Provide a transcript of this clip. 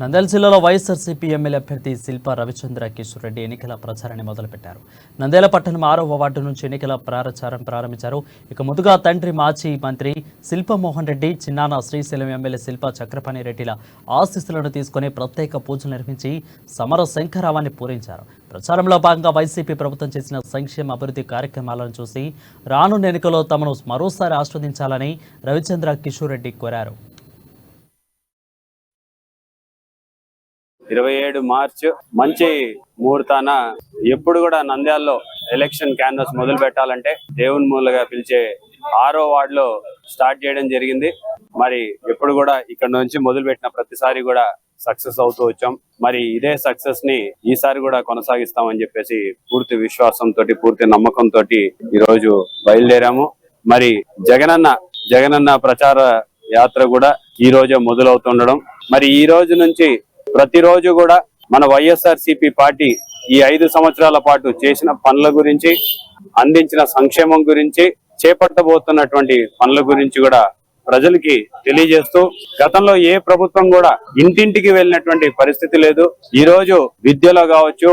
నంద్యాల జిల్లాలో వైఎస్ఆర్సీపీ ఎమ్మెల్యే అభ్యర్థి శిల్ప రవిచంద్ర కిషోర్ రెడ్డి ఎన్నికల ప్రచారాన్ని మొదలుపెట్టారు. నంద్యాల పట్టణం ఆరవ వార్డు నుంచి ఎన్నికల ప్రచారం ప్రారంభించారు. ఇక ముందుగా తండ్రి మాజీ మంత్రి శిల్ప మోహన్ రెడ్డి చిన్నాన శ్రీశైలం ఎమ్మెల్యే శిల్ప చక్రపాణి రెడ్డిల ఆశీస్సులను తీసుకుని ప్రత్యేక పూజలు నిర్వహించి సమర శంఖరావాన్ని పూరించారు. ప్రచారంలో భాగంగా వైసీపీ ప్రభుత్వం చేసిన సంక్షేమ అభివృద్ధి కార్యక్రమాలను చూసి రానున్న ఎన్నికల్లో తమను మరోసారి ఆస్వాదించాలని రవిచంద్ర కిషోర్ రెడ్డి కోరారు. ఇరవై ఏడు మార్చ్ మంచి ముహూర్తాన ఎప్పుడు కూడా నంద్యాల్లో ఎలక్షన్ క్యాన్వస్ మొదలు పెట్టాలంటే దేవుని మూలగా పిలిచే ఆరో వార్డ్లో స్టార్ట్ చేయడం జరిగింది. మరి ఎప్పుడు కూడా ఇక్కడ నుంచి మొదలు పెట్టిన ప్రతిసారి కూడా సక్సెస్ అవుతూ వచ్చాం. మరి ఇదే సక్సెస్ని ఈసారి కూడా కొనసాగిస్తామని చెప్పేసి పూర్తి విశ్వాసంతో పూర్తి నమ్మకంతో ఈ రోజు బయలుదేరాము. మరి జగనన్న జగనన్న ప్రచార యాత్ర కూడా ఈ రోజే మొదలవుతుండడం. మరి ఈ రోజు నుంచి ప్రతిరోజు కూడా మన వైఎస్ఆర్ పార్టీ ఈ ఐదు సంవత్సరాల పాటు చేసిన పనుల గురించి అందించిన సంక్షేమం గురించి చేపట్టబోతున్నటువంటి పనుల గురించి కూడా ప్రజలకి తెలియజేస్తూ గతంలో ఏ ప్రభుత్వం కూడా ఇంటింటికి వెళ్ళినటువంటి పరిస్థితి లేదు. ఈ రోజు విద్యలో కావచ్చు